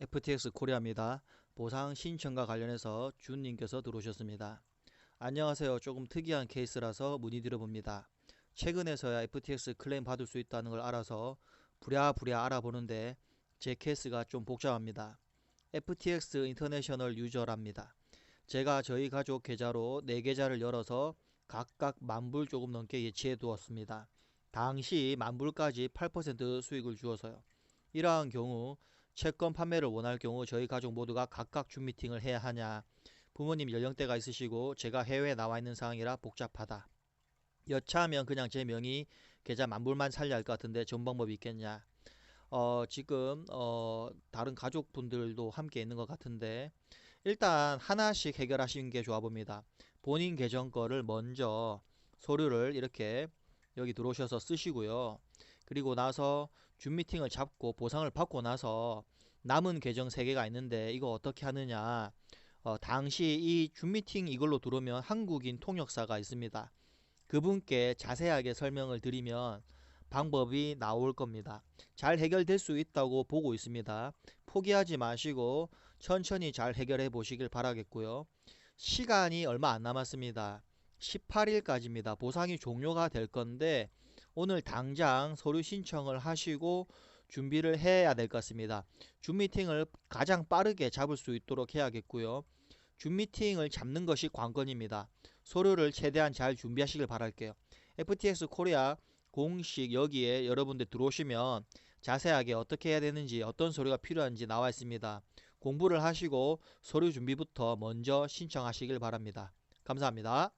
FTX 코리아입니다. 보상 신청과 관련해서 준님께서 들어오셨습니다. 안녕하세요. 조금 특이한 케이스라서 문의 드려봅니다. 최근에서야 FTX 클레임 받을 수 있다는 걸 알아서 부랴부랴 알아보는데 제 케이스가 좀 복잡합니다. FTX 인터내셔널 유저랍니다. 제가 저희 가족 계좌로 4계좌를 열어서 각각 만불 조금 넘게 예치해 두었습니다. 당시 만불까지 8% 수익을 주어서요. 이러한 경우 채권 판매를 원할 경우 저희 가족 모두가 각각 줌 미팅을 해야 하냐. 부모님 연령대가 있으시고 제가 해외에 나와 있는 상황이라 복잡하다. 여차하면 그냥 제 명의 계좌 만불만 살려 할것 같은데 좋은 방법이 있겠냐. 어 지금 어 다른 가족분들도 함께 있는 것 같은데 일단 하나씩 해결하시는 게 좋아 봅니다. 본인 계정 거를 먼저 서류를 이렇게 여기 들어오셔서 쓰시고요 그리고 나서 줌 미팅을 잡고 보상을 받고 나서 남은 계정 3개가 있는데 이거 어떻게 하느냐. 어, 당시 이 줌 미팅 이걸로 들어오면 한국인 통역사가 있습니다. 그분께 자세하게 설명을 드리면 방법이 나올 겁니다. 잘 해결될 수 있다고 보고 있습니다. 포기하지 마시고 천천히 잘 해결해 보시길 바라겠고요. 시간이 얼마 안 남았습니다. 18일까지입니다. 보상이 종료가 될 건데 오늘 당장 서류 신청을 하시고 준비를 해야 될 것 같습니다. 줌 미팅을 가장 빠르게 잡을 수 있도록 해야겠고요. 줌 미팅을 잡는 것이 관건입니다. 서류를 최대한 잘 준비하시길 바랄게요. FTX 코리아 공식 여기에 여러분들 들어오시면 자세하게 어떻게 해야 되는지 어떤 서류가 필요한지 나와 있습니다. 공부를 하시고 서류 준비부터 먼저 신청하시길 바랍니다. 감사합니다.